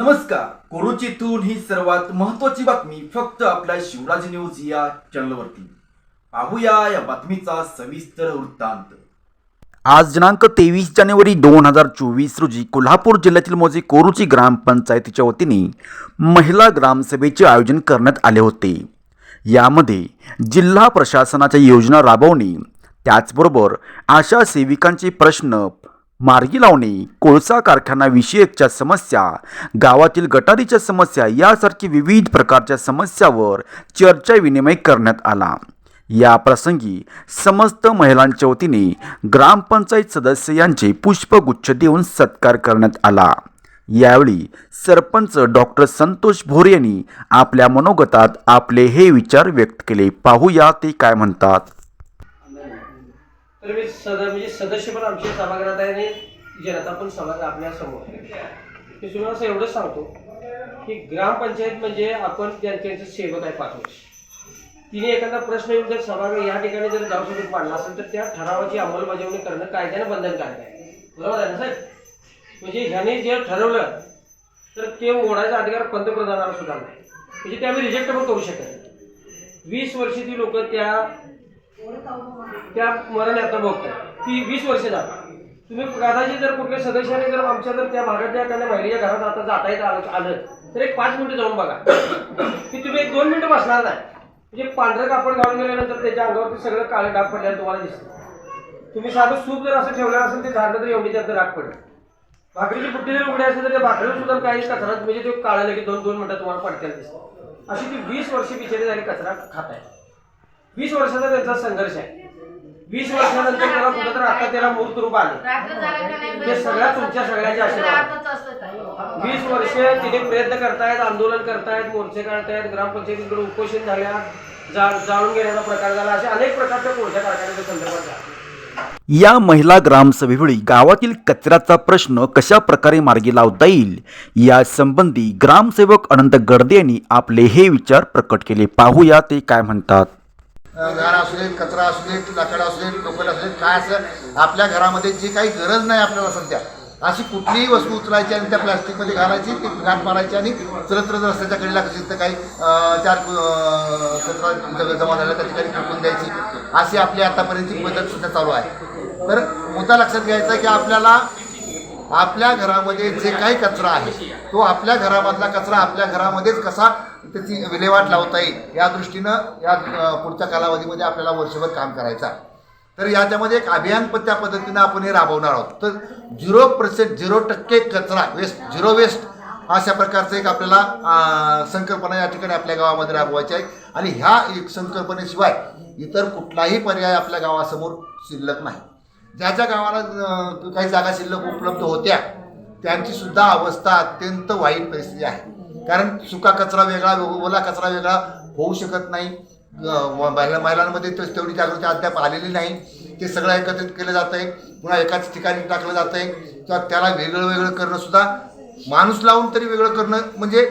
नमस्कार. कोरोचीतून ही सर्वात महत्वाची बातमी फक्त आपल्या शिवराज न्यूज या चॅनलवरती. पाहूया या बातमीचा सविस्तर वृत्तांत. आज दिनांक तेवीस जानेवारी दोन हजार चोवीस रोजी कोल्हापूर जिल्ह्यातील मोजे कोरुची ग्रामपंचायतीच्या वतीने महिला ग्रामसभेचे आयोजन करण्यात आले होते. यामध्ये जिल्हा प्रशासनाच्या योजना राबवणे त्याचबरोबर आशा सेविकांचे प्रश्न मार्गी लावणे कोळसा कारखानाविषयकच्या समस्या गावातील गटारीच्या समस्या यासारखी विविध प्रकारच्या समस्यावर चर्चा विनिमय करण्यात आला. या प्रसंगी समस्त महिलांच्या वतीने ग्रामपंचायत सदस्य यांचे पुष्पगुच्छ देऊन सत्कार करण्यात आला. यावेळी सरपंच डॉक्टर संतोष भोरे यांनी आपल्या मनोगतात आपले हे विचार व्यक्त केले. पाहूया ते काय म्हणतात. तर मी सदर म्हणजे सदस्य पण आमच्या सभागृहात आहे आणि जनता पण समाज आपल्यासमोर मी तुम्हाला असं एवढंच सांगतो की ग्रामपंचायत म्हणजे आपण जनतेचं सेवक आहे पाच वर्ष. तिने एखादा प्रश्न येऊन जर सभागृह या ठिकाणी जर गावसभेत मांडला असेल तर त्या ठरावाची अंमलबजावणी करणं कायद्यानं बंधनकारक आहे. बरोबर आहे ना साहेब? म्हणजे ह्याने जे ठरवलं तर ते मोडायचा अधिकार पंतप्रधानाला सुद्धा नाही. म्हणजे ते आम्ही रिजेक्ट पण करू शकत वीस वर्ष ती लोक त्या त्या मरण यात्रा बघतात ती वीस वर्ष जातात तुम्ही कदाचित जर कुठल्या सदस्याने जर आमच्या जर त्या भागातल्या एखाद्या बाहेरच्या घरात आता जाता येत आलं आलं. तर एक पाच मिनिटं जाऊन बघा. की तुम्ही एक दोन मिनिटं बसणार नाही. म्हणजे पांढरं कापड घालून गेल्यानंतर त्याच्या अंगावरती सगळं काळे डाग पडल्यानं तुम्हाला दिसतं. तुम्ही साधं सूप जर असं ठेवलं असेल ते झाडलं तर एवढी त्यात राग पडेल. भाकरीची बुट्टी जर उघडी असेल तर त्या भाकरीवर सुद्धा काही कचरा म्हणजे ते काळं की दोन दोन मिनटं तुम्हाला पडक्याला दिसतं. अशी ती वीस वर्ष बिचारी झाली कचरा खात आहे वीस वर्षाचा त्यांचा संघर्ष आहे. वीस वर्षानंतर त्याला कुठं तर आता त्याला मूर्त रूप आले. हे सगळ्या तुमच्या सगळ्याच्या आशीर्वाद. वीस वर्ष तिने प्रयत्न करतायत आंदोलन करतायत मोर्चे काढतायत ग्रामपंचायतीकडे उपोषण झाल्या जाळून घेण्याचा प्रकार झाला. असे अनेक प्रकारच्या कोळशा कारखान्याच्या संदर्भात झाले. या महिला ग्रामसभेवेळी गावातील कचऱ्याचा प्रश्न कशा प्रकारे मार्गी लावता येईल? या संबंधी ग्रामसेवक अनंत गडदे यांनी आपले हे विचार प्रकट केले. पाहूया ते काय म्हणतात. घाण असू दे कचरा असू दे लाकड असू दे लोकल असू दे काय असं आपल्या घरामध्ये जी काही गरज नाही आपल्याला सध्या अशी कुठलीही वस्तू उचलायची आणि त्या प्लॅस्टिकमध्ये घालायची ती घाण मारायची आणि चलत चलत रस्त्याच्या कडेला कशी तर काही चार कचरा जमा झाला त्या ठिकाणी फेकून द्यायची अशी आपली आतापर्यंतची पद्धत सुद्धा चालू आहे. तर मुद्दा लक्षात घ्यायचा की आपल्याला आपल्या घरामध्ये जे काही कचरा आहे तो आपल्या घरामधला कचरा आपल्या घरामध्येच कसा त्याची विल्हेवाट लावता येईल या दृष्टीनं या पुढच्या कालावधीमध्ये आपल्याला वर्षभर काम करायचा तर याच्यामध्ये एक अभियान त्या पद्धतीनं आपण हे राबवणार आहोत. तर झिरो पर्सेंट झिरो टक्के कचरा वेस्ट झिरो वेस्ट अशा प्रकारचं एक आपल्याला संकल्पना या ठिकाणी आपल्या गावामध्ये राबवायची आहे. आणि ह्या एक संकल्पनेशिवाय इतर कुठलाही पर्याय आपल्या गावासमोर शिल्लक नाही. ज्या ज्या गावाला काही जागा शिल्लक उपलब्ध होत्या त्यांची सुद्धा अवस्था अत्यंत वाईट परिस्थिती आहे. कारण सुका कचरा वेगळा ओला कचरा वेगळा होऊ शकत नाही. महिला महिलांमध्ये तर तेवढी जागृती अद्याप आलेली नाही. ते सगळं एकत्रित केलं जात आहे पुन्हा एकाच ठिकाणी टाकलं जात आहे किंवा त्याला वेगळं वेगळं करणं सुद्धा माणूस लावून तरी वेगळं करणं म्हणजे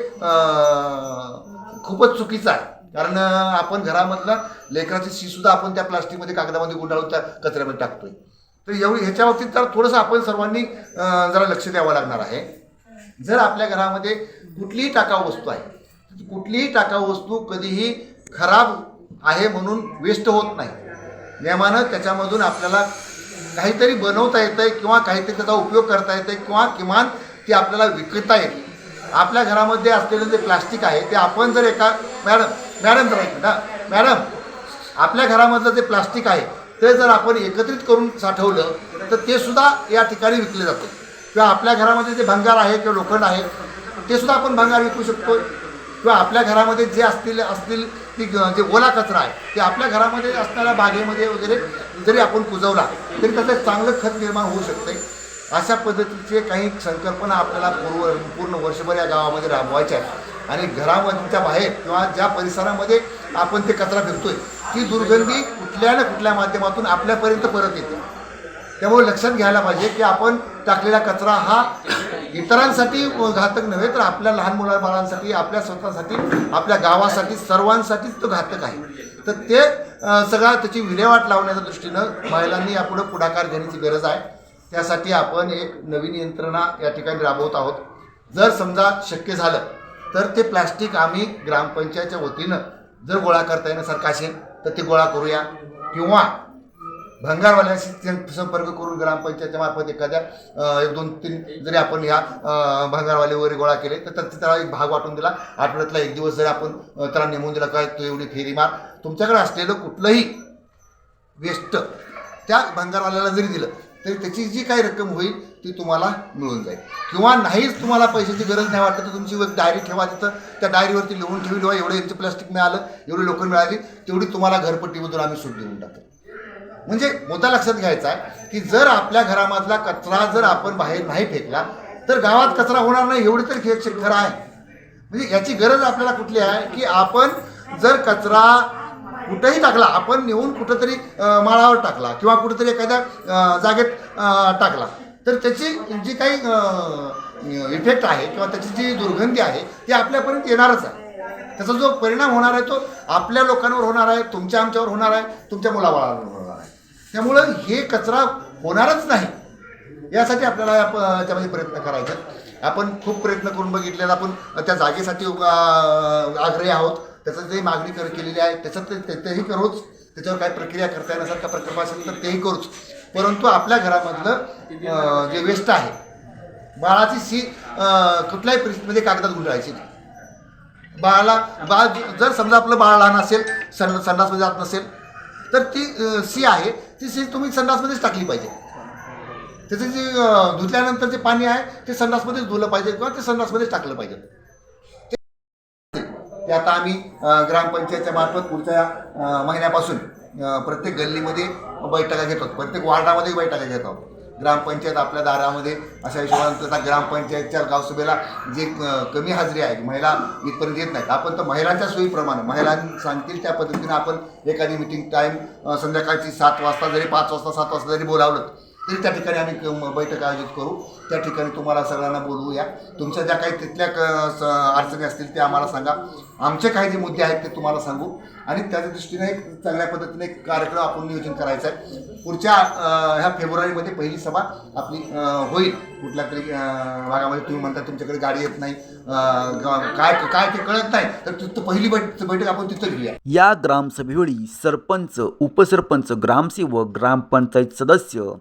खूपच चुकीचं आहे. कारण आपण घरामधलं लेकराची शीसुद्धा आपण त्या प्लास्टिकमध्ये कागदामध्ये गुंडाळून त्या कचऱ्यामध्ये टाकतोय. तर एवढी ह्याच्या बाबतीत तर थोडंसं आपण सर्वांनी जरा लक्ष द्यावं लागणार आहे. जर आपल्या घरामध्ये कुठलीही टाकाऊ वस्तू आहे कुठलीही टाकाऊ वस्तू कधीही खराब आहे म्हणून वेस्ट होत नाही. नियमानं त्याच्यामधून आपल्याला काहीतरी बनवता येतं आहे किंवा काहीतरी त्याचा उपयोग करता येतं आहे किंवा किमान ती आपल्याला विकता येते आपल्या घरामध्ये असलेलं जे प्लास्टिक आहे ते आपण जर एका मॅडम मॅडम जरा एक मॅडम आपल्या घरामधलं जे प्लास्टिक आहे ते जर आपण एकत्रित करून साठवलं तर ते सुद्धा या ठिकाणी विकले जातं. किंवा आपल्या घरामध्ये जे भंगार आहे किंवा लोखंड आहे ते सुद्धा आपण भंगार विकू शकतो किंवा आपल्या घरामध्ये जे असतील असतील ती जे ओला कचरा आहे ते आपल्या घरामध्ये असणाऱ्या बागेमध्ये वगैरे जरी आपण कुजवला तरी त्याचं चांगलं खत निर्माण होऊ शकते अशा पद्धतीचे काही संकल्पना आपल्याला पूर्व पूर्ण वर्षभर या गावामध्ये राबवायच्या आहेत. आणि घरामधच्या बाहेर किंवा ज्या परिसरामध्ये आपण ते कचरा फिरतोय ती दुर्गंधी कुठल्या ना कुठल्या माध्यमातून आपल्यापर्यंत परत येते. त्यामुळे लक्षात घ्यायला पाहिजे की आपण टाकलेला कचरा हा इतरांसाठी घातक नव्हे तर आपल्या लहान मुला बाळांसाठी आपल्या स्वतःसाठी आपल्या गावासाठी सर्वांसाठीच तो घातक आहे. तर ते सगळा त्याची विल्हेवाट लावण्याच्या दृष्टीनं महिलांनी यापुढं पुढाकार घेण्याची गरज आहे. त्यासाठी आपण एक नवीन यंत्रणा या ठिकाणी राबवत आहोत. जर समजा शक्य झालं तर ते प्लास्टिक आम्ही ग्रामपंचायतच्या वतीनं जर गोळा करता येण्यासारखं असेल तर ते गोळा करूया. किंवा भंगारवाल्यांशी संपर्क करून ग्रामपंचायतच्या मार्फत एखाद्या एक दोन तीन जरी आपण ह्या भंगारवाले वगैरे गोळा केले तर त्याला एक भाग वाटून दिला. आठवड्यातला एक दिवस जरी आपण त्याला नेमून दिला काय तू एवढी फेरी मार. तुमच्याकडे असलेलं कुठलंही वेस्ट त्या भंगारवाल्याला जरी दिलं तरी त्याची जी काही रक्कम होईल ती तुम्हाला मिळून जाईल. किंवा नाहीच तुम्हाला पैशाची गरज नाही वाटत तर तुमची एक डायरी ठेवा तिथं. त्या डायरीवरती लिहून ठेवली ठेवा एवढं यांचं प्लास्टिक मिळालं एवढी लोक मिळाली तेवढी तुम्हाला घरपट्टीमधून आम्ही सूट देऊन टाकतो. म्हणजे मुद्दा लक्षात घ्यायचा आहे की जर आपल्या घरामधला कचरा जर आपण बाहेर नाही फेकला तर गावात कचरा होणार नाही एवढी तर खे- खरं आहे. म्हणजे याची गरज आपल्याला कुठली आहे की आपण जर कचरा कुठेही टाकला आपण नेऊन कुठंतरी माळावर टाकला किंवा कुठेतरी एखाद्या जागेत टाकला. तर त्याची जी काही इफेक्ट आहे किंवा त्याची जी दुर्गंधी आहे ती आपल्यापर्यंत येणारच आहे. त्याचा जो परिणाम होणार आहे तो आपल्या लोकांवर होणार आहे तुमच्या आमच्यावर होणार आहे तुमच्या मुलाबाळांवर होणार आहे. त्यामुळं हे कचरा होणारच नाही. यासाठी आपल्याला आप त्यामध्ये प्रयत्न करायचे आपण खूप प्रयत्न करून बघितलेला आपण त्या जागेसाठी आग्रही आहोत. त्याचं जे मागणी कर केलेली आहे त्याच्यात ते- ते- तेही करूच. त्याच्यावर काही प्रक्रिया करता येण्यासारखा प्रकल्प असेल तर तेही करूच. परंतु आपल्या घरामधलं जे वेस्ट आहे बाळाची सी कुठल्याही परिस्थितीमध्ये कागदात गुंडाळायची नाही. बाळाला बाळ जर समजा आपलं बाळ लहान असेल सं संडासमध्ये जात नसेल तर ती सी आहे ती सी तुम्ही संडासमध्येच टाकली पाहिजे. त्याचं जे धुतल्यानंतर जे पाणी आहे ते संडासमध्येच धुलं पाहिजे किंवा ते संडासमध्येच टाकलं पाहिजे. ते आता आम्ही ग्रामपंचायतच्या मार्फत पुढच्या महिन्यापासून प्रत्येक गल्लीमध्ये बैठका घेतो प्रत्येक वार्डामध्ये बैठका घेत आहोत. ग्रामपंचायत आपल्या दारामध्ये अशा हिशोबाने आता ग्रामपंचायतच्या गावसभेला जे कमी हाजरी आहे महिला इथपर्यंत येत नाहीत. आपण तर महिलांच्या सोयीप्रमाणे महिलांनी सांगतील त्या पद्धतीने आपण एखादी मिटिंग टाईम संध्याकाळची सात वाजता जरी पाच वाजता सात वाजता जरी बोलावलं तरी त्या ठिकाणी आम्ही बैठक आयोजित करू. त्या ठिकाणी तुम्हाला सगळ्यांना बोलवूया. तुमच्या ज्या काही तिथल्या क- स- अडचणी असतील त्या आम्हाला सांगा. आमचे काही जे मुद्दे आहेत ते तुम्हाला सांगू. आणि त्याच्या दृष्टीने एक चांगल्या पद्धतीने एक कार्यक्रम आपण नियोजन करायचं आहे. पुढच्या ह्या फेब्रुवारीमध्ये पहिली सभा आपली होईल. कुठल्या तरी भागामध्ये तुम्ही म्हणता तुमच्याकडे गाडी येत नाही. काय काय ते कळत नाही. तर तिथं पहिली बैठ बैठक आपण तिथं घेऊया. या ग्रामसभेवेळी सरपंच उपसरपंच ग्रामसेवक ग्रामपंचायत सदस्य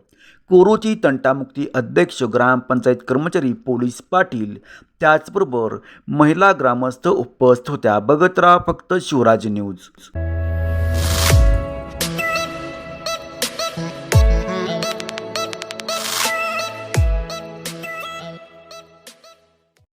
कोरोची तंटामुक्ती अध्यक्ष ग्रामपंचायत कर्मचारी पोलीस पाटील. त्याचबरोबर महिला ग्रामस्थ उपस्थित होत्या. बघत राहा फक्त शिवराज न्यूज.